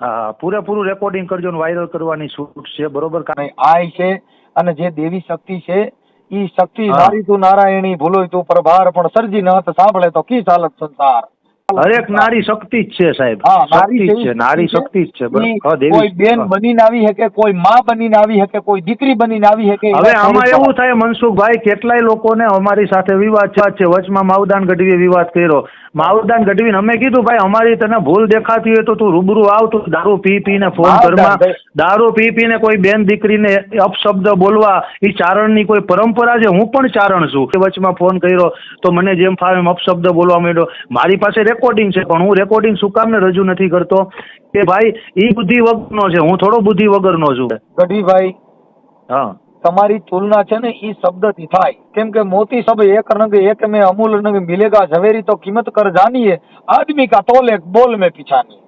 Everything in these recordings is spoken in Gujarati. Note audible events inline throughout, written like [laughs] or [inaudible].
હા પૂરેપૂરું રેકોર્ડિંગ કરજો ને વાયરલ કરવાની છૂટ છે બરોબર કા- આય છે અને જે દેવી શક્તિ છે ઈ શક્તિ. નારી તું નારાયણી ભૂલોય તું પ્રભાર પણ સર્જી ન સાંભળે તો કી ચાલક સંસાર હરેક નારી શક્તિ જ છે સાહેબ. શક્તિ જ છે નારી શક્તિ જ છે કોઈ બેન. બનીને આવી શકે કોઈ માં બનીને આવી શકે કોઈ દીકરી બનીને આવી શકે હવે આમાં એવું થાય મનસુખભાઈ કેટલાય લોકોને અમારી સાથે વિવાદ છે વચમાં માવદાન ગઢવીએ વિવાદ કર્યો. માવદાન ગઢવીને અમે કીધું ભાઈ અમારી તને ભૂલ દેખાતી હોય તો તું રૂબરૂ આવ તું દારૂ પી પીને ફોન માવદાન ઘરમાં દારૂ પી પીને કોઈ બેન દીકરીને અપશબ્દ બોલવા એ ચારણની કોઈ પરંપરા છે? હું પણ ચારણ છું. કે વચમાં ફોન કર્યો તો મને જેમ ફાવે એમ અપશબ્દ બોલવા માંડ્યો. મારી પાસે રેકોર્ડિંગ છે પણ હું રેકોર્ડિંગ શું કામને રજૂ નથી કરતો કે ભાઈ એ બુદ્ધિ વગરનો છે હું થોડો બુદ્ધિ વગરનો છું. ગઢીભાઈ હા. તમારી તુલના છે ને એ શબ્દથી થાય. કેમ કે મોતી સબ એક રંગ એક મેં અમૂલ રંગ મિલેગા ઝવેરી તો કિંમત કર જાનીએ આદમી કા તોલ એક બોલ મેં પિછાની.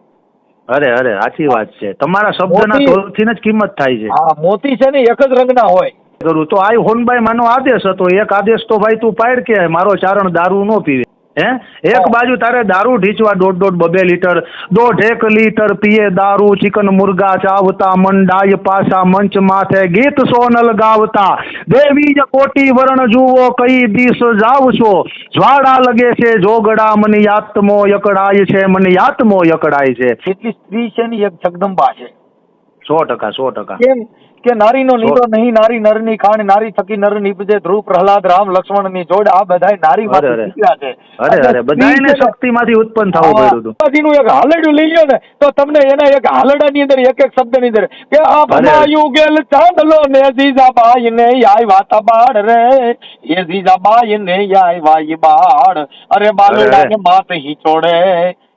અરે અરે સાચી વાત છે. તમારા શબ્દના તોલથી જ કિંમત થાય છે. હા મોતી છે ને એક જ રંગના હોય. કરું તો આ હોનબાઈ માનો આદેશ હતો. એક આદેશ તો ભાઈ તું પાડ કે મારો ચારણ દારૂ નો પીવે. હે? એક બાજુ તારે દારૂ ઢીચવા દોઢ દોઢ બબે લીટર દોઢ એક લીટર પીએ દારૂ ચિકન મુર્ગા ચાવતા મંડાય પાછા મંચ માથે ગીત સોનલ ગાવતા. દેવી જ કોટી વરણ જુઓ કઈ દિશ જાવ છો? જ્વાળા લગે છે જોગડા મને આત્મો યકડાય છે મને આત્મો યકડાય છે. એટલી સ્ત્રી છે ને એક જગદંબા છે. સો ટકા સો ટકા. કેમ? કે નારીનો નીતો નહીં નારી નરની ખાણ નારી થકી નર નીપજે ધ્રુવ પ્રહલાદ રામ લક્ષ્મણની જોડ આ બધા નારી છે. અરે અરે બધાને શક્તિ માંથી ઉત્પન્ન થવું પડ્યું હતું. માતાજીનું એક હાલડું લઈ લો ને તો તમને એના એક હાલડા ની અંદર એક એક શબ્દની અંદર કે આ ભમાયું ગેલ ચાંદલો ને જીજાબાઈ ને આય વાતા બાળ રે. એ જીજાબાઈ ને આય વાય બાળ. અરે બાલુડા ને માત હિચોડે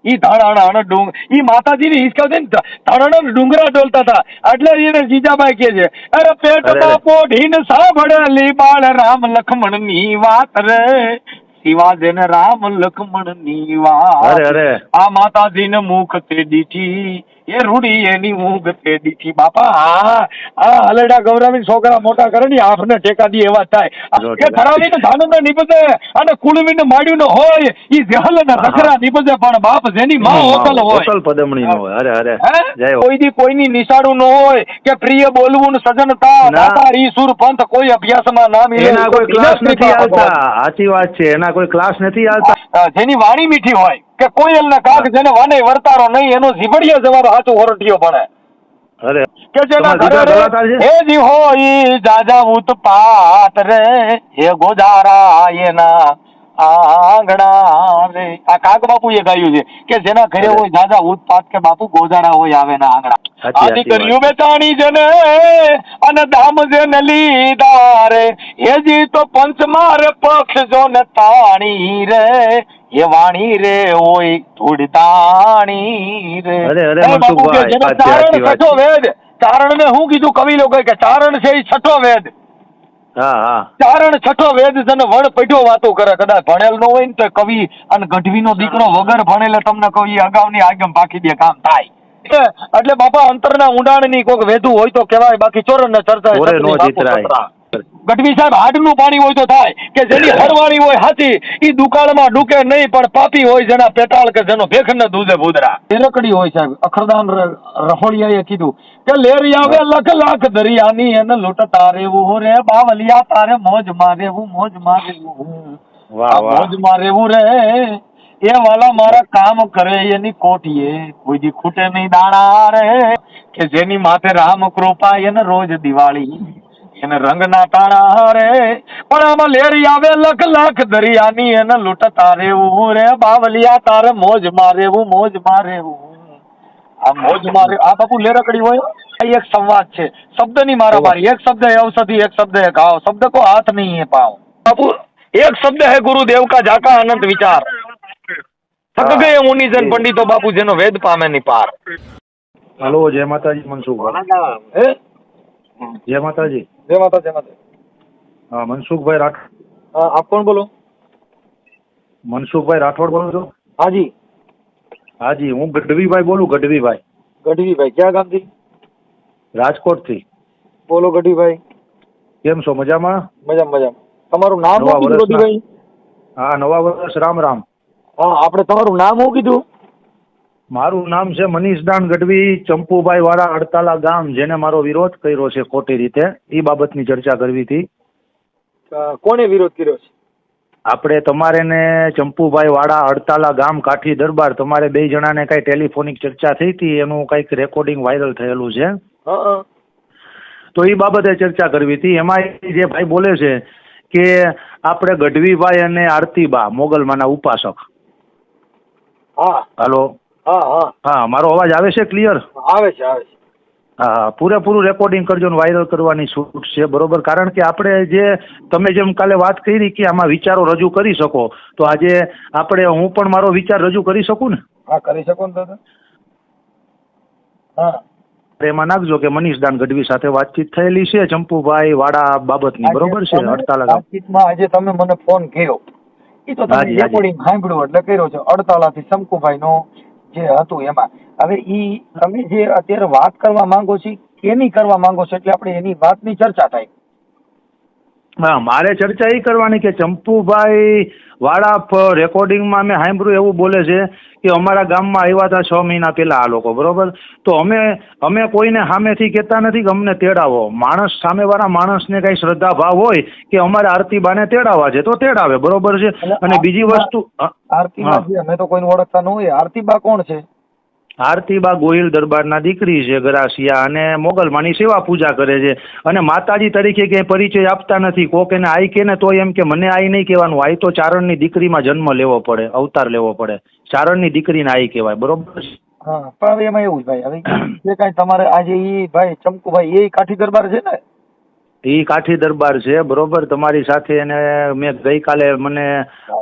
ઈ ધાણાણા ડુંગ ઈ માતાજીની હિસકા દે ને ધાણાણા ડુંગરા ડોલતા હતા. એટલે એને જીજાબાઈ કે છે અરે પેટમાં અરે. પોઢીને સાંભળેલી બાળ રામ લખમણની વાત રે. શિવાજી ને રામ લખમણની વાત. અરે અરે. આ માતાજીને મુખ તે દીઠી એ રૂડી એની ઊંઘ પેડી થી બાપા આ આ હલડા ગૌરવી છોકરા મોટા કરે ને આંખને ટેકા દી એવા થાય. જો કે ધરાવીને ધાનને નીપજે અને કુળવીને માડ્યું હોય ઈ જહલ ને રખરા નીપજે પણ બાપ જેની માં હોતલ હોય. હોટલ પદમણી નો હોય અરે અરે જય કોઈ દી કોઈની નિશાળું ન હોય કે પ્રિય બોલવું ને સજનતા ના. દાતા ઈ સુર પંથ કોઈ અભ્યાસમાં ના મિલે એના કોઈ ક્લાસ નથી આવતા સાચી વાત છે એના કોઈ ક્લાસ નથી આવતા જેની વાણી મીઠી હોય. કે કોયલ ના કાગ જેને વાને વર્તારો નહીં એનો ઝીબડિયો જવાબ સાચું હોરટીયો ભણે. અરે કે જેના ઘરે હે જી હોય જાજા ઉતપાત રે હે ગોજારા એના આંગણા રે આ બાપુ એ ગાયું છે કે જેના ઘરે હોય દાદા ઉતપાત કે બાપુ ગોધારા હોય આવે ના આંગણા. આ દીકરીઓ બેતાણી જને અને દામ જેને લીધા રે એ જી તો પંચ મારે પક્ષ જો ને તાણી રે. એ વાણી રે હોય થોડી તાણી રે. અરે, અરે, મનસુખભાઈ, વાત છઠ્ઠો. વેદ ચારણ ને હું કીધું કવિ લોકો કે ચારણ છે એ છઠ્ઠો વેદ. ચારણ છઠ્ઠો વેદ છે ને વણ પૈઠો વાતો કરે. કદાચ ભણેલ નો હોય ને તો કવિ અને ગઢવી નો દીકરો વગર ભણેલે તમને કહું ઈ અગાઉની આગમ પાકી દે કામ થાય. એટલે બાપા અંતરના ઊંડાણની કોઈક વેધું હોય તો કહેવાય બાકી ચોરણ ને ચર્ચા ગઢવી સાહેબ હાડનું પાણી હોય તો થાય કે જેની હરવાણી હોય હાથી એ દુકાળમાં ડૂકે નહીં પણ પાપી હોય જેના પેટાળ કે જેનો ભેખ ને દૂધે ભૂદરા. એરકડી હોય સાહેબ અખરદાન રહોડિયાએ કીધું કે લેરી આવે લખ લાખ દરિયાની એને લૂંટ તારેવું રે બાવલિયા તારે મોજ મારેવું મોજ મારેવું. વાહ. મોજ મારેવું રે એ વાલા મારા કામ કરે એની કોઠીએ કોઈ દી ખૂટે નહીં દાણા રે કે જેની માથે રામ કૃપા એને રોજ દિવાળી. એને રંગના તાણા રે પણ આમાં લેરી આવે લખ લખ દરિયાની એને લૂંટ તારે રે બાવલિયા તારે મોજ મારે મોજ મારે આ મોજ મારે આ બાપુ લેરકડી હોય આ એક સંવાદ છે. શબ્દની મારામારી એક શબ્દ હે ઔષધિ એક શબ્દ હે ઘાવ. શબ્દ કો હાથ નહીં હે પાવ. બાપુ એક શબ્દ હે ગુરુદેવ કા જાકા અનંત વિચાર. થક ગયે મુનિજન પંડિતો બાપુ જેનો વેદ પામે ની પાર. હલો જય માતાજી મનસુખ હે? જય માતાજી. જય માતા જય માતા હા મનસુખભાઈ રાઠોડ હા, આપ કોણ બોલો? મનસુખભાઈ રાઠોડ બોલો છો? હાજી. હાજી હું ગઢવીભાઈ બોલું ગઢવીભાઈ. ગઢવીભાઈ ક્યાં ગામથી? રાજકોટથી. બોલો ગઢવીભાઈ. કેમ છો મજામાં? મજા મજા તમારું નામ નવા કીધું વર્ષના. ગઢવીભાઈ? હા નવા વર્ષ રામ રામ. હા આપણે તમારું નામ શું કીધું? મારું નામ છે મનીષદાન ગઢવી ચંપુભાઈ વાળા અડતાલા ગામ જેને મારો વિરોધ કર્યો છે ખોટી રીતે. એ બાબતની ચર્ચા કરવી હતી. કોને વિરોધ કર્યો છે? આપણે તમારે ને ચંપુભાઈ વાળા અડતાલા ગામ કાઠી દરબાર તમારે બે જણાને કઈ ટેલિફોનિક ચર્ચા થઈ હતી એનું કંઈક રેકોર્ડિંગ વાયરલ થયેલું છે. તો એ બાબતે ચર્ચા કરવી હતી. એમાં જે ભાઈ બોલે છે કે આપણે ગઢવીભાઈ અને આરતીબા મોગલમાના ઉપાસક. હા. હાલો. હા હા. હા મારો અવાજ આવે છે ક્લિયર આવે છે આવે છે. હા પૂરેપૂરું રેકોર્ડિંગ કરજો ને વાયરલ કરવાની છૂટ છે બરોબર? કારણ કે આપણે જે તમે જેમ કાલે વાત કરી કે આમાં વિચારો રજૂ કરી શકો તો આજે આપણે હું પણ મારો વિચાર રજૂ કરી શકું ને? હા કરી શકો ને દાદા. હા. એમાં નાખજો કે મનીષ દાન ગઢવી સાથે વાતચીત થયેલી છે ચંપુભાઈ વાડા બાબતની બરોબર છે? અડતાલા તમે વાતચીતમાં આજે તમે મને ફોન કર્યો. એ તો તમે. રેકોર્ડિંગ સાંભળ્યું એટલે કર્યો છે. અડતાલાથી શંકુભાઈ નો જે હતું એમાં. હવે ઈ તમે જે અત્યારે વાત કરવા માંગો છો કેની કરવા માંગો છો? એટલે આપણે એની વાતની ચર્ચા થાય. હા મારે ચર્ચા એ કરવાની કે ચંપુભાઈ વાળા રેકોર્ડિંગમાં મેં સાંભળ્યું એવું બોલે છે કે અમારા ગામમાં આવ્યા હતા છ મહિના પહેલા આ લોકો બરોબર? તો અમે અમે કોઈને સામેથી કહેતા નથી કે અમને તેડાવો. માણસ સામેવાળા માણસને કઈ શ્રદ્ધા ભાવ હોય કે અમારે આરતીબાને તેડાવવા છે તો તેડાવે બરોબર છે? અને બીજી વસ્તુ. આરતીબા જે અમે તો કોઈને ઓળખતા ન હોય આરતીબા કોણ છે? આરતીબા ગોહિલ દરબારના દીકરી છે ગરાસિયા અને મોગલમાની સેવા પૂજા કરે છે. અને માતાજી તરીકે ક્યાંય પરિચય આપતા નથી. કોક એને આઈ કે ને તોય એમ કે મને આઈ નહીં કહેવાનું. આઈ તો ચારણની દીકરીમાં જન્મ લેવો પડે, અવતાર લેવો પડે. ચારણની દીકરીને આઈ કહેવાય, બરોબર? હા, પણ એમાં એવું ભાઈ. હવે જે કાંઈ તમારે આજે ઈ ભાઈ ચમકુભાઈ, એ કાઠી દરબાર છે ને? એ કાઠી દરબાર છે બરોબર? તમારી સાથે એને મેં ગઈકાલે મને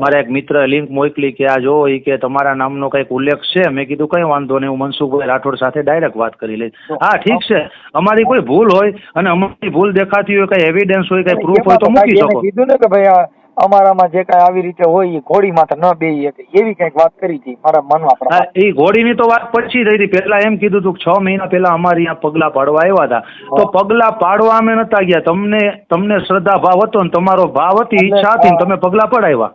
મારા એક મિત્ર લિંક મોકલી કે આ જો એ કે તમારા નામનો કંઈક ઉલ્લેખ છે. મેં કીધું કંઈ વાંધો નહીં હું મનસુખભાઈ રાઠોડ સાથે ડાયરેક્ટ વાત કરી લઈશ. હા ઠીક છે. અમારી કોઈ ભૂલ હોય અને અમારી ભૂલ દેખાતી હોય કઈ એવિડન્સ હોય કઈ પ્રૂફ હોય તો મૂકી શકો. કીધું ને કે ભાઈ અમારામાં જે કાંઈ આવી રીતે હોય એ ઘોડી માથે ન બેહી શકે એવી કંઈક વાત કરી હતી મારા મનમાં પ્રમાણે એ ઘોડીની તો વાત પછી થઈ હતી. પહેલા એમ કીધું હતું છ મહિના પહેલા અમારી અહીંયા પગલા પાડવા આવ્યા હતા. તો પગલા પાડવા અમે નતા ગયા. તમને તમને શ્રદ્ધા ભાવ હતો ને તમારો ભાવ હતી ઈચ્છા હતી ને તમે પગલા પડાવ્યા.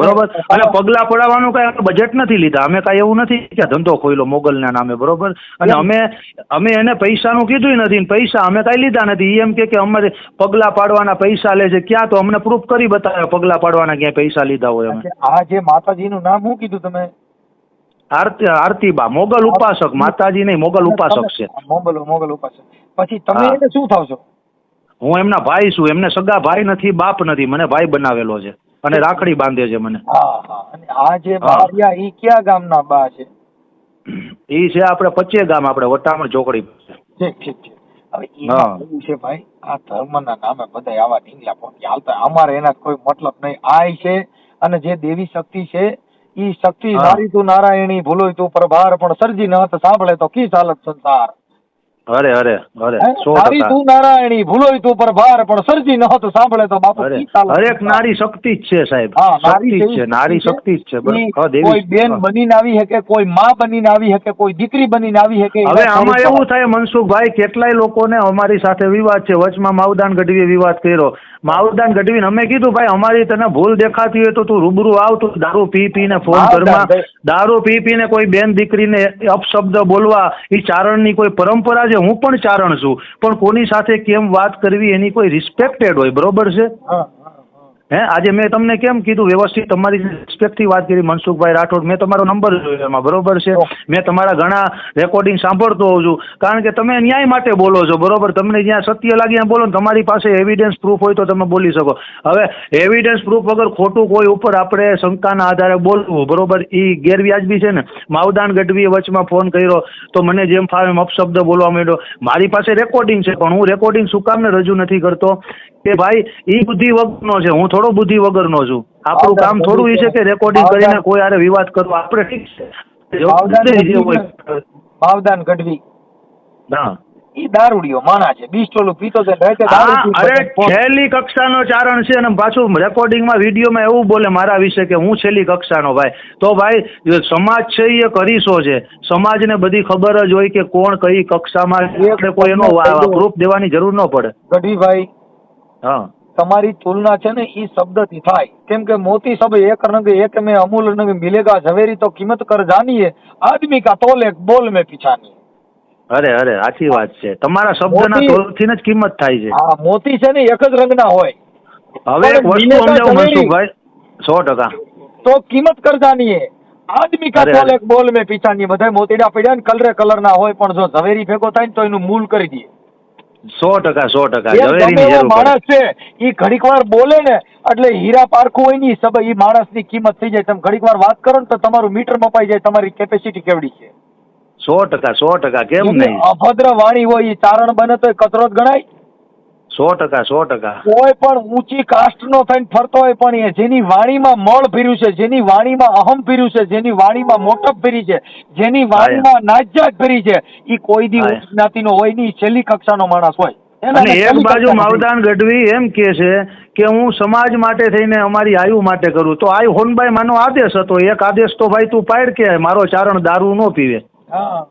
બરોબર? અને પગલા પડાવવાનું કઈ બજેટ નથી લીધા. અમે કઈ એવું નથી કે ધંધો ખોઈલો મોગલના નામે બરોબર? અને અમે અમે એને પૈસાનું કીધું નથી પૈસા અમે કઈ લીધા નથી. એમ કે અમારે પગલા પાડવાના પૈસા લે છે. ક્યાં તો અમને પ્રૂફ કરી બતાવે પગલા પાડવાના ક્યાંય પૈસા લીધા હોય અમે. આ જે માતાજીનું નામ શું કીધું તમે? આરતી આરતીબા મોગલ ઉપાસક. માતાજી નહીં મોગલ ઉપાસક છે. મોગલ મોગલ ઉપાસક. પછી તમે એને શું થાવ છો હું એમના ભાઈ છું. એમને સગા ભાઈ નથી બાપ નથી. મને ભાઈ બનાવેલો છે. અને રાખડી બાંધે છે મને. હા હા. અને આ જે. બારિયા ઈ કયા ગામના બા છે? ઈ છે આપણે પચે ગામ આપણે વટામણ ચોકડી ઠીક ઠીક ઠીક. હવે એવું છે ભાઈ આ ધર્મના નામે બધા આવા ઢીંગલા પોતી હાલતા. અમારે એના કોઈ મતલબ નહીં. આ છે અને જે દેવી શક્તિ છે ઈ શક્તિ. નારી તું નારાયણી ભૂલોય તું પ્રભાર પણ સર્જી ન હત સાંભળે તો કી ચાલત સંસાર? અરે અરે અરે નારી તું નારાયણી ભૂલોય તું પ્રભાર પણ સરજી ન સાંભળે તો બાપુ હરેક નારી શક્તિ જ છે સાહેબ. શક્તિ જ છે નારી શક્તિ જ છે. કોઈ બેન બનીને આવી શકે કોઈ માં બનીને આવી શકે કોઈ દીકરી બનીને આવી શકે હવે આમાં એવું થાય મનસુખભાઈ કેટલાય લોકોને અમારી સાથે વિવાદ છે. વચમાં માવદાન ગઢવીએ વિવાદ કર્યો. માવદાન ગઢવીને અમે કીધું ભાઈ અમારી તને ભૂલ દેખાતી હોય તો તું રૂબરૂ આવ તું દારૂ પી પીને ફોન ઘરમાં દારૂ પી પીને કોઈ બેન દીકરીને અપશબ્દ બોલવા એ ચારણની કોઈ પરંપરા છે હું પણ ચારણ છું. પણ કોની સાથે કેમ વાત કરવી એની કોઈ રિસ્પેક્ટેડ હોય, બરોબર છે? હા, આજે મેં તમને કેમ કીધું વ્યવસ્થિત તમારી રિસ્પેક્ટથી વાત કરી મનસુખભાઈ રાઠોડ મેં તમારો નંબર જોયો એમાં બરોબર છે? મેં તમારા ઘણા રેકોર્ડિંગ સાંભળતો હોઉં છું. કારણ કે તમે ન્યાય માટે બોલો છો બરોબર? તમને જ્યાં સત્ય લાગે બોલો ને તમારી પાસે એવિડન્સ પ્રૂફ હોય તો તમે બોલી શકો. હવે એવિડન્સ પ્રૂફ વગર ખોટું કોઈ ઉપર આપણે શંકાના આધારે બોલવું બરોબર? એ ગેરવ્યાજબી છે ને? માવદાન ગઢવીએ વચમાં ફોન કર્યો તો મને જેમ ફાવે એમ અપશબ્દ બોલવા માંડ્યો. મારી પાસે રેકોર્ડિંગ છે પણ હું રેકોર્ડિંગ શું કામને રજૂ નથી કરતો? કે ભાઈ ઈ બુદ્ધિ વગરનો છે હું થોડો બુદ્ધિ વગરનો છું. આપણું કામ થોડું ઈ છે કે રેકોર્ડિંગ કરીને કોઈ આરે વિવાદ કરવો. આપણે ઠીક છે. માવદાન ગઢવી. હા. ઈ દારૂડિયો માણા છે. બીસ્ટોલું પીતો છે રાતે દારૂ હા પીતો અરે છેલ્લી કક્ષાનો ચારણ છે અને પાછું રેકોર્ડિંગમાં વિડીયોમાં એવું બોલે મારા વિશે કે હું છેલ્લી કક્ષાનો ભાઈ. તો ભાઈ સમાજ છે એ કરીશો છે. સમાજને બધી ખબર જ હોય કે કોણ કઈ કક્ષામાં કોઈ એનો પ્રૂફ દેવાની જરૂર ન પડે. ગઢવીભાઈ હા. તમારી તુલના છે ને એ શબ્દથી થાય. કેમ કે મોતી શબ્દ એક રંગ એક મેં અમૂલ રંગ મિલેગા ઝવેરી તો કિંમત કર જાનીએ. આદમી કા તોલે બોલ મેં પીછાની. અરે અરે આખી વાત છે. તમારા શબ્દના તોલથી જ કિંમત થાય છે. હા મોતી છે ને એક જ રંગ ના હોય. હવે એક વસ્તુ સમજાવું મનસુખભાઈ સો ટકા. તો કિંમત કર જાનીએ. આદમી કા તોલે બોલ મેં પિછાની. બધા મોતીડા પડ્યા ને કલરે કલર ના હોય પણ જો ઝવેરી ભેગો થાય ને તો એનું મૂલ કરી દઈએ. સો ટકા સો ટકા. માણસ છે એ ઘડીક વાર બોલે ને એટલે હીરા પારખું હોયની સબ માણસની કિંમત થઈ જાય. તમે ઘડીક વાર વાત કરો ને તો તમારું મીટર મપાઈ જાય તમારી કેપેસિટી કેવડી છે? સો ટકા સો ટકા. કેમ નહીં? અભદ્ર વાણી હોય એ તારણ બને તો એ કચરો જ ગણાય. સો ટકા સો ટકા. કોઈ પણ ઊંચી કાસ્ટનો થઈને ફરતો હોય પણ એ જેની વાણીમાં મળ ફીર્યું છે જેની વાણીમાં અહમ ફીર્યું છે જેની વાણીમાં મોટપ ફેરી છે જેની વાણીમાં નાજાત ફેરી છે એ કોઈ દી જ્ઞાતિનો હોય નહીં છેલ્લી કક્ષાનો માણસ હોય. અને એક બાજુ માવદાન ગઢવી એમ કે છે કે હું સમાજ માટે થઈને અમારી આયુ માટે કરું. તો આયુ હોનભાઈ માનો આદેશ હતો. એક આદેશ તો ભાઈ તું પાડ કે મારો ચારણ દારૂ ન પીવે. હા.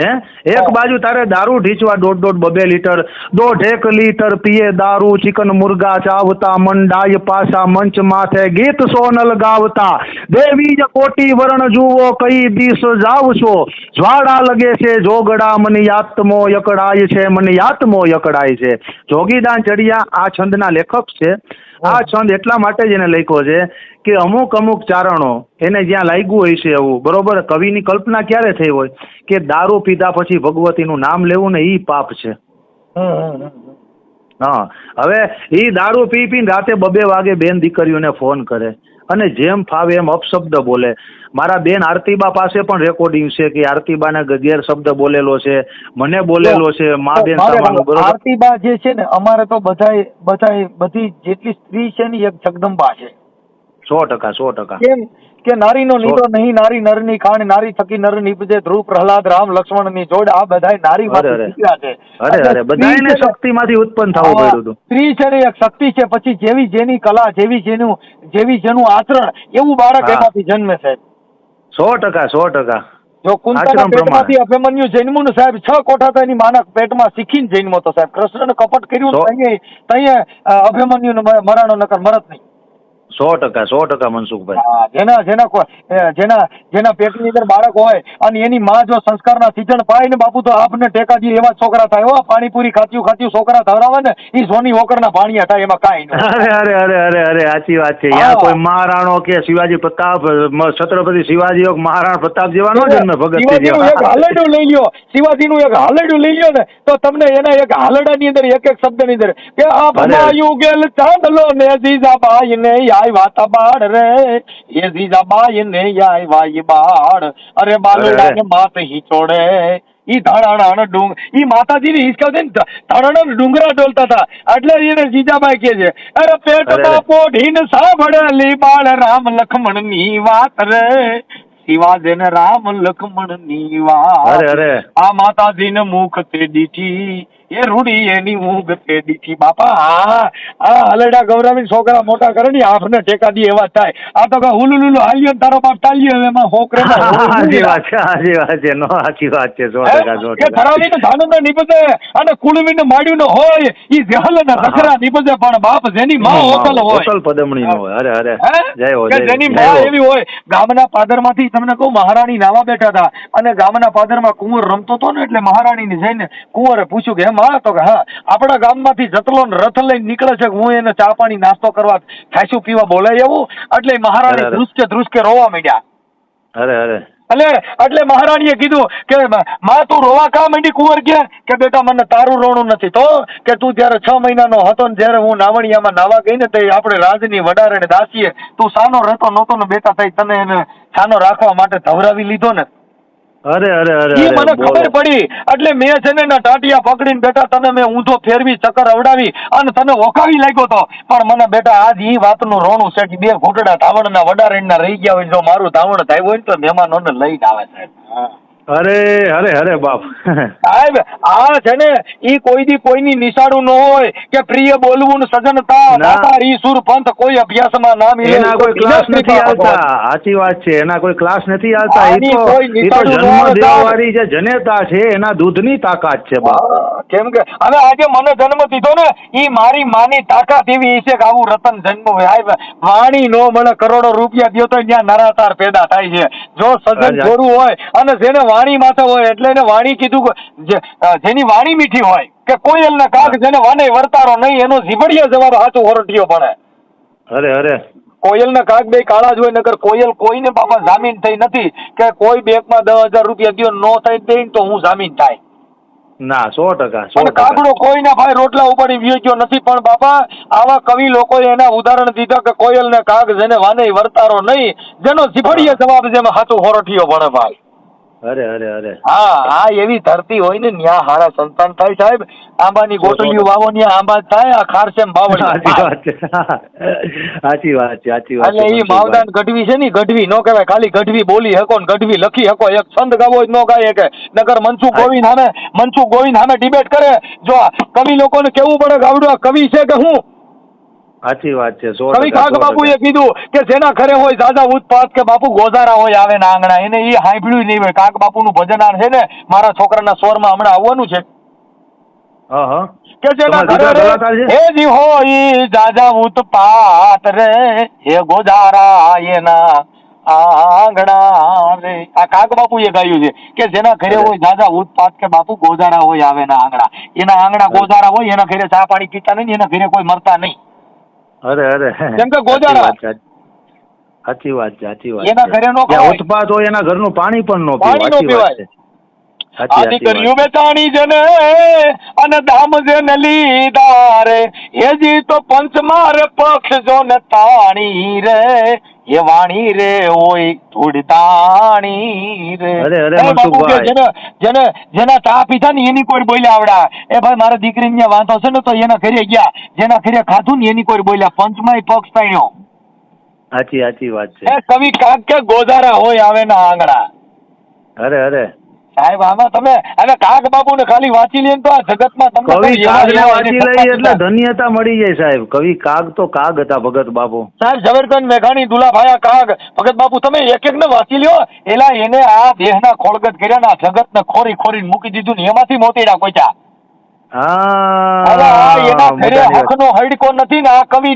હે? એક બાજુ તારે દારૂ ઢીંચવા દોઢ દોઢ બબે લીટર દોઢ એક લીટર પીએ દારૂ ચિકન મુર્ગા ચાવતા મંડાય પાસા મંચ માથે ગીત સોનલ ગાવતા. દેવી જ કોટી વરણ જુઓ કઈ દિશ જાવ છો? જ્વાળા લગે છે જોગડા મની આત્મો યકડાય છે મની આત્મો યકડાય છે. જોગીદાન ચડિયા આ છંદના લેખક છે. આ છંદ એટલા માટે જ એને લખ્યો છે કે અમુક અમુક ચારણો એને જ્યાં લાગ્યું હોય છે એવું, બરોબર કવિની કલ્પના ક્યારે થઈ હોય કે દારૂ પીધા પછી ભગવતીનું નામ લેવું ને એ પાપ છે. હા. હવે એ દારૂ પી પીને રાતે બબે વાગે બેન દીકરીઓને ફોન કરે. અને જેમ ફાવે એમ અપશબ્દ બોલે. મારા બેન આરતીબા પાસે પણ રેકોર્ડિંગ છે કે આરતીબાને ગગેર શબ્દ બોલેલો છે મને બોલેલો છે મા બેન આરતીબા જે છે ને અમારે તો બધાય બધા બધી જેટલી સ્ત્રી છે ને એક જગદંબા છે. સો ટકા સો ટકા. કે નારીનો નીરો નહીં નારી નરની ખાણ નારી થકી નર નીપજે ધ્રુવ પ્રહલાદ રામ લક્ષ્મણની જોડ આ બધાય નારી. શીખ્યા છે. અરે અરે છે શક્તિમાંથી ઉત્પન્ન થવું પડ્યું હતું. સ્ત્રી છે એક શક્તિ છે પછી જેવી જેની કલા જેવી જેનું જેવી જેનું આચરણ એવું બાળક એમાંથી જન્મે સાહેબ સો ટકા સો ટકા. જો કુંતાના પેટમાંથી અભિમન્યુ જન્મ્યું નું સાહેબ છ કોઠા તો એની માના પેટમાં શીખીને જન્મો તો સાહેબ. કૃષ્ણને કપટ કર્યું તો- ને તઈએ અભિમન્યુ મરાણો નકર મરત નહીં. સો ટકા સો ટકા મનસુખભાઈ. જેના જેના જેના જેના પેટની અંદર બાળક હોય અને એની માં જો સંસ્કારના સિંચન પાય ને બાપુ તો આપને ટેકા દી એવા છોકરા થાય. હો પાણીપુરી ખાત્યું ખાત્યું છોકરા ધરાવે ને એ સોની વોકરના ભાણિયા થાય એમાં કાંઈ અરે અરે અરે અરે અરે સાચી વાત છે. યા કોઈ મહારાણો કે શિવાજી પ્રતાપ છત્રપતિ શિવાજી મહારાણા પ્રતાપ જેવા નો જન્મે ભગત એક હાલડું લઈ લ્યો. શિવાજીનું એક હાલડું લઈ લ્યો ને તો તમને એના એક હાલરડાની અંદર એક એક શબ્દની અંદર કે આ ભમાયું ગેલ ચાંદલો ને જીજાબાઈ ને આય વાતા બાળ રે. એ જીજાબાઈ ને આય વાય બાળ અરે બાલુડા ને માત હિચોડે ઈ ધાણાણા ડુંગ ઈ માતાજીની હિસકા છે ને ધાણાના ડુંગરા ડોલતા હતા. એટલે એને જીજાબાઈ કે છે અરે પેટમાં અરે. પોઢીને સાંભળેલી બાળ રામ લખમણની વાત રે. શિવાજી ને રામ લખમણની વાત આ માતાજી માતાજીને મુખ તે દીઠી એ રૂડી એની ઊંઘ તે થી બાપા આ આ હલડા ગૌરવી છોકરા મોટા કરે ને આપને ટેકા દી એવા થાય. આ તો કા હુલુ લુલુ હાલ્યો ને તારો બાપ ચાલ્યો એમાં હોકરે સાચી વાત છે સાચી વાત છે નો સાચી વાત છે સો ટકા સો ટકા. ધરાવીને ધાનુને નિપજે અને કુળવીને માડ્યું ન હોય ઈ જહલ ને રખરા નિપજે પણ બાપ જેની માં હોકલ હોય. હોટલ પદમણી નો હોય. અરે અરે. જય હો જેની માં હો. એવી હોય ગામના પાદરમાંથી તમને કહું મહારાણી નાવા બેઠા હતા અને ગામના પાદરમાં કુંવર રમતો હતો ને એટલે મહારાણીને જઈને કુંવરે પૂછ્યું કે હે માં તો કે હા આપણા ગામમાંથી જતલો રથ લઈને નીકળે છે હું એને ચા પાણી નાસ્તો કરવા ખાસું પીવા બોલાય એવું એટલે મહારાણી. ધ્રુસકે ધ્રુસકે રોવા માંડ્યા. અરે અરે. એટલે એટલે મહારાણીએ કીધું કે માં તું રોવા કા માંડી કુંવર કે કે બેટા મને તારું રોણું નથી તો? કે તું જ્યારે છ મહિનાનો હતો ને જ્યારે હું નાવણિયામાં નાવા ગઈ ને તે આપણે રાજની વડારે ને દાસીએ તું સાનો રહેતો નહોતો ને બેટા થઈ તને એને સાનો રાખવા માટે ધવરાવી લીધો ને. અરે અરે અરે એ મને ખબર પડી. એટલે મેં છે ને એના ટાટિયા પકડીને બેટા તને મેં ઊંધો ફેરવી ચક્કર અવડાવી અને તને ઓકાવી લાગ્યો તો. પણ મને બેટા આજ ઈ વાતનું રોણું છે કે બે ઘૂંટડા ધાવણના વડારેણના રહી ગયા હોય જો મારું ધાવણ થાય હોય ને તો મહેમાનોને લઈને આવે સાહેબ. હા. અરે અરે અરે બાપ. સાહેબ આ છે ને ઈ કોઈ દી કોઈની નિશાળું ન હોય કે પ્રિય બોલવું સજનતા. દાતા ઈ સુર પંથ કોઈ અભ્યાસમાં ના મિલે એના કોઈ ક્લાસ નથી આવતા સાચી વાત છે એના કોઈ ક્લાસ નથી આવતા એ તો કોઈ તો જન્મ દેવાવાળી જે જનેતા છે એના દૂધની તાકાત છે બાપ. કેમ કે હવે આજે મને જન્મ દીધો ને ઈ મારી માની તાકાત એવી છે કે આવું રતન જન્મ હોય. સાહેબ વાણી નો મને કરોડો રૂપિયા દ્યો તો ત્યાં નરાતાર પેદા થાય છે. જો સજન. જોરું હોય અને જેને વાણી માથે હોય એટલે એને વાણી કીધું કે જેની વાણી મીઠી હોય કે કોયલ ને કાગ જેને વાને વર્તારો નહીં એનો ઝીબડિયા જવાબ હાથું હોરટીયો ભણે. અરે અરે. કોયલ ના કાગ બે કાળા જ હોય નગર કોયલ કોઈને બાપા જામીન થઈ નથી કે કોઈ બેંકમાં દસ હજાર રૂપિયા ગયો નો થાય દે તો હું જામીન થાય. ના સો ટકા સો કાગડો કોઈના ભાઈ રોટલા ઉપાડી વ્યો ગયો નથી પણ બાપા આવા કવિ લોકો એના ઉદાહરણ દીધા કે કોયલ ને કાગ જેને વાને વર્તારો નહીં જેનો ઝીફડીએ જવાબ જેમાં હાથું હોરઠિયો ભણે ભાઈ. અરે અરે અરે. હા આ એવી ધરતી હોય ને ન્યા હારા સંતાન થાય સાહેબ. આંબાની ગોટલીઓ વાવો ને આંબા થાય આ ખારસેમ સાચી બાવળી વાત છે. સાચી વાત છે સાચી વાત એટલે એ માવદાન ગઢવી છે ને ગઢવી નો કહેવાય ખાલી ગઢવી બોલી હકો ને ગઢવી લખી હકો એક છંદ ગાવો જ નો ગાય કે નગર મનસુ ગોવિંદ સામે મનસુ ગોવિંદ સામે ડિબેટ કરે. જો કવિ લોકોને કેવું પડે આ કવિ છે કે હું? સાચી વાત છે સો કવિ સો બાપુએ કીધું કે જેના ઘરે હોય દાદા ઉત્પાત કે બાપુ ગોዛરા હોય આવે ના આંગણા. એને એ હાંભળ્યું નહીં. હોય કાગ બાપુનું ભજન આ છે ને મારા છોકરાના સ્વરમાં હમણાં આવવાનું છે. કે જેના ઘરે હે જી હોય દાદા ઉત્પાત રે હે ગોજારા એના આંગણા રે. આ કાક બાપુ એ ગાયું છે કે જેના ઘરે હોય દાદા ઉત્પાત કે બાપુ ગોજારા હોય આવે ના આંગણા. એના આંગણા ગોજારા હોય એના ઘરે ચા પાણી પીતા નહીં એના ઘરે કોઈ મરતા નહીં. અરે અરે કેમ કે ગોજારા. સાચી વાત છે સાચી વાત એના ઘરે નો ખવાય. ઉત્પાત હોય એના ઘરનું પાણી પણ નો પાણી નો પીવાય સાચી વાત છે. સાચી- આ દીકરીઓ વાત. જને અને દામ જેને લીધા રે એ જી તો પંચ મારે પક્ષ જો ને તાણી રે એ વાણી રે ઓય થોડી રે. અરે, અરે, મનસુખભાઈ. જેને જેને જેના ચા પીધા ને એની કોઈ બોલ્યા આવડા. એ ભાઈ મારા દીકરીને ને વાંધો છે ને તો એના ઘરે ગયા. જેના ઘરે ખાધું ને એની કોઈ બોલ્યા. પંચમાય પક્ષ તાણ્યો સાચી સાચી વાત છે. કવિ કાક કે ગોધારા હોય આવે ના આંગણા અરે અરે. સાહેબ આમાં તમે અને કાગ બાબુ ને ખાલી વાંચી લે તો આ જગતમાં તમને કવિ કોઈ કાગ ને વાંચી લઈએ એટલે ધન્યતા મળી જાય સાહેબ. કવિ કાગ તો કાગ હતા ભગત બાબુ. સાહેબ ઝવેરચંદ મેઘાણી દુલાભાયા કાગ ભગત બાબુ તમે એક એક ને વાંચી લ્યો. એલા એને આ દેહના ખોળગત કર્યા ને આ જગતને ખોરી ખોરી મૂકી દીધું ને એમાંથી મોતીડા મોટાની હકનો હડકો નથી ને આ કવિ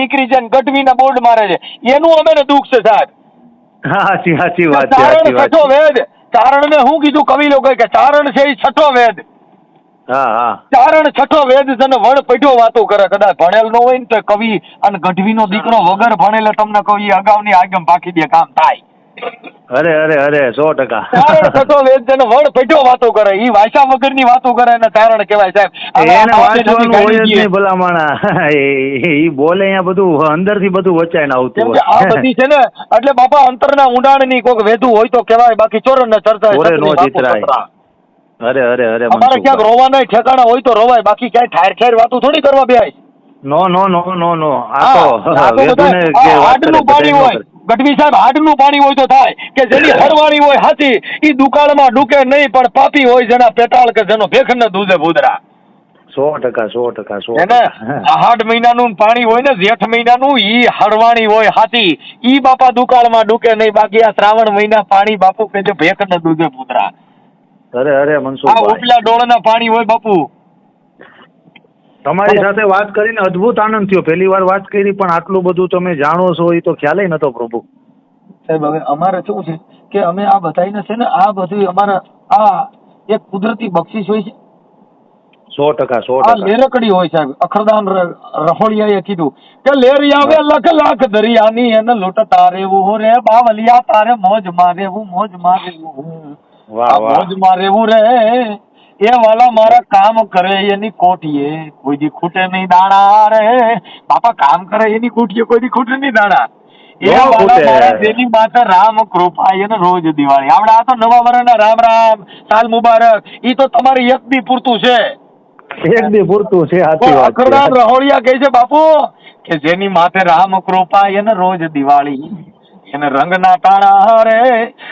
નીકળી જાય ને ગઢવીના બોર્ડ મારે છે. એનું અમે ને દુઃખ છે સાહેબ. સાચી સાચી વાત સાચી વાત વેદ ચારણ ને શું કીધું કવિ લોકો કે ચારણ છે એ છઠ્ઠો વેદ. હા હા. ચારણ છઠ્ઠો વેદ તને વડ પૈઠો વાતો કરે. કદાચ ભણેલ નો હોય ને તો કવિ અને ગઢવી નો દીકરો વગર ભણેલે તમને કહું ઈ અગાઉની આગમ પાકી દે કામ થાય. અરે અરે અરે સો ટકા. ચારણ છઠ્ઠો વડ પૈઠો વાતો કરે ઈ વાયસા વગરની વાતો કરે એને તારણ કહેવાય સાહેબ. એને વાંચવાનું હોય જ નહીં ભલામણા. [laughs] ઈ બોલે અહીંયા બધું અંદરથી બધું વચાઈને આવતું હોય. આ બધી છે ને એટલે બાપા અંતરના ઊંડાણની કોઈક વેધું હોય તો કહેવાય બાકી ચોરણ ને ચર્ચા ચોરે નો જીતરાય. અરે અરે અરે અમારે ક્યાંક. રોવાના ઠેકાણા હોય તો રોવાય બાકી ક્યાંય ઠાર ઠેર વાતો થોડી કરવા બેહાય. નો નો નો નો નો. આ તો વેધું ને કે વાત કરે, નો. ગઢવી સાહેબ હાડનું પાણી હોય તો થાય કે જેની હરવાણી હોય હાથી એ દુકાળમાં ડૂકે નહીં પણ પાપી હોય જેના પેટાળ કે જેનો ભેખને દૂધે ભૂદરા. સો ટકા સો ટકા સો આહાડ મહિનાનું પાણી હોય ને જેઠ મહિનાનું ઈ હરવાણી હોય હાથી ઈ બાપા દુકાળમાં ડૂકે નહીં બાકી આ શ્રાવણ મહિના પાણી બાપુ કે જે ભેખને દૂધે ભૂદરા. અરે અરે આ ઉપલા ડોળના પાણી હોય બાપુ. તમારી સાથે વાત કરીને અદ્ભુત આનંદ થયો. પહેલી વાર વાત કરી પણ આટલું બધું તમે જાણો છો એ તો ખ્યાલ નતો પ્રભુ. સાહેબ હવે અમારે શું છે કે અમે આ બધાને છે ને આ બધું અમારા આ એક કુદરતી બક્ષિસ હોય છે. સો ટકા સો ટકા. લેરકડી હોય સાહેબ અખરદાન રહોળિયાએ કીધું કે લેરી આવે લખ લાખ દરિયાની એને લૂંટતા રેવું રે બાવલિયા તારે મોજ મારેવું મોજ મારેવું વાહ આ વાહ. મોજ મારેવું રે. એ વાલા મારા કામ કરે એની કોઠીએ. કોઈ દી ખૂટે નહીં દાણા રે બાપા કામ કરે એની કોઠીએ કોઈ દી ખૂટે નહીં દાણા. એ વાલા મારા જેની માતા રામ કૃપા એને રોજ દિવાળી. આપણે આ તો નવા વર્ષના રામ રામ સાલ મુબારક. ઈ તો તમારે એક દી પૂરતું છે. એક દી પૂરતું છે સાચી વાત છે. રહોડિયા કહે છે બાપુ કે જેની માથે રામ કૃપા એને રોજ દિવાળી. એને રંગના તાણા રે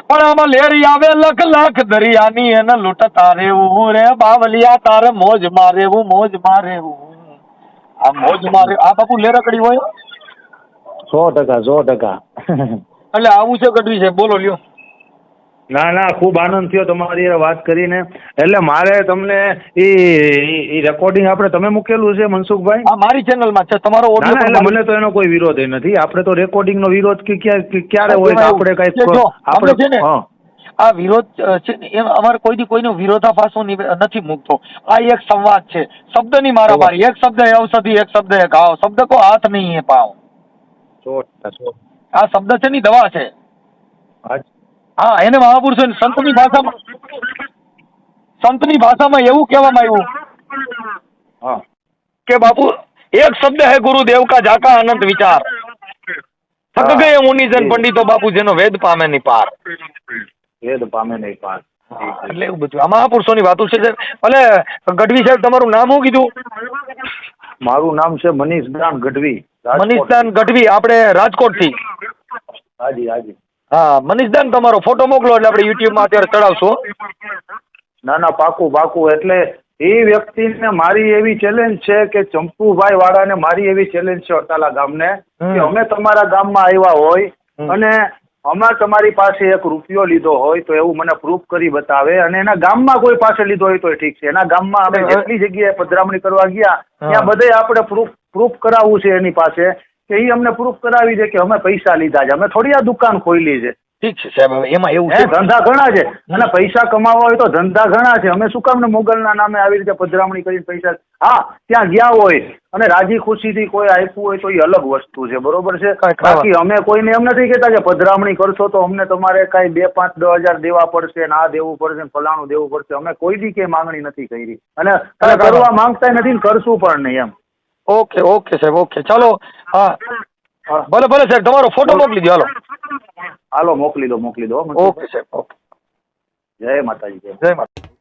પણ આમાં લેરી આવે લખ લખ દરિયાની એને લૂંટતા રેવું રે બાવલિયા તારે મોજ મારેવું મોજ મારેવું. આ મોજ મારે આ બાપુ લેરકડી હોય? સો ટકા સો ટકા. એટલે આવું છે ગઢવી છે બોલો લ્યો. ના ના ખૂબ આનંદ થયો તમારી હારે વાત કરીને. એટલે મારે તમને એ રેકોર્ડિંગ આપણે તમે મૂકેલું છે મનસુખભાઈ? મારી મારી ચેનલમાં છે તમારો એટલે મને તો એનો કોઈ વિરોધ નથી. આપણે તો રેકોર્ડિંગ નો વિરોધ કે ક્યાં- ક્યારે હોય તો આપણે કઈ આપણે છે ને, આ વિરોધ છે એમ અમારે કોઈ દી કોઈનો વિરોધાભાસો નથી મૂકતો. આ એક સંવાદ છે. શબ્દની મારામારી. એક શબ્દ એ ઔષધિ એક શબ્દ એ ઘાવ. શબ્દ કો હાથ નહીં એ પાવ. આ શબ્દ છે ની દવા છે. હા. એને મહાપુરુષો સંતની ભાષામાં સંતની ભાષામાં એવું કહેવામાં આવ્યું. હા. કે બાપુ એક શબ્દ હે ગુરુદેવ કા જાકા અનંત વિચાર. થક ગયે મુનિજન પંડિતો બાપુ જેનો વેદ પામે નહીં પાર. વેદ પામે નહીં પાર. એટલે એવું બધું. આ મહાપુરુષોની વાતો છે ભલે ગઢવી સાહેબ તમારું નામ શું કીધું? મારું નામ છે મનીષ દાન ગઢવી. મનીષદાન ગઢવી આપણે રાજકોટથી. હાજી હાજી. હા મનીષદાન તમારો ફોટો મોકલો એટલે આપણે યુટ્યુબમાં અત્યારે ચડાવશું. ના ના પાકું પાકું. એટલે એ વ્યક્તિને મારી એવી ચેલેન્જ છે કે ચંપુભાઈ વાળાને મારી એવી ચેલેન્જ છે અટાલા ગામને કે અમે તમારા ગામમાં આવ્યા હોય અને અમે તમારી પાસે એક રૂપિયો લીધો હોય તો એવું મને પ્રૂફ કરી બતાવે અને એના ગામમાં કોઈ પાસે લીધો હોય તો ઠીક છે. એના ગામમાં અમે જેટલી જગ્યાએ પધરામણી કરવા ગયા ત્યાં બધે આપણે પ્રૂફ પ્રૂફ કરાવવું છે એની પાસે. કે એ અમને પ્રૂફ કરાવી છે કે અમે પૈસા લીધા છે. અમે થોડી આ દુકાન ખોલી છે. ઠીક છે સાહેબ હવે એમાં એવું છે ધંધા ઘણા છે. અને પૈસા કમાવા હોય તો ધંધા ઘણા છે. અમે શું કામ ને મોગલના નામે આવી રીતે પધરામણી કરીને પૈસા હા ત્યાં ગયા હોય. અને રાજી ખુશીથી કોઈ આપ્યું હોય તો એ અલગ વસ્તુ છે. બરોબર છે. બાકી અમે કોઈને એમ નથી કહેતા કે પધરામણી કરશો તો અમને તમારે કાંઈ બે પાંચ દસ હજાર દેવા પડશે ના દેવું પડશે ફલાણું દેવું પડશે. અમે કોઈ દી કે માંગણી નથી કરી. અને કરવા માંગતા નથી કરશું પણ નહીં એમ. ઓકે ઓકે સાહેબ ઓકે. ચાલો હા. હા. ભલે ભલે સાહેબ તમારો ફોટો મોકલી દો હાલો. હાલો મોકલી દો મોકલી દો ઓકે સાહેબ ઓકે. જય માતાજી જય. જય માતા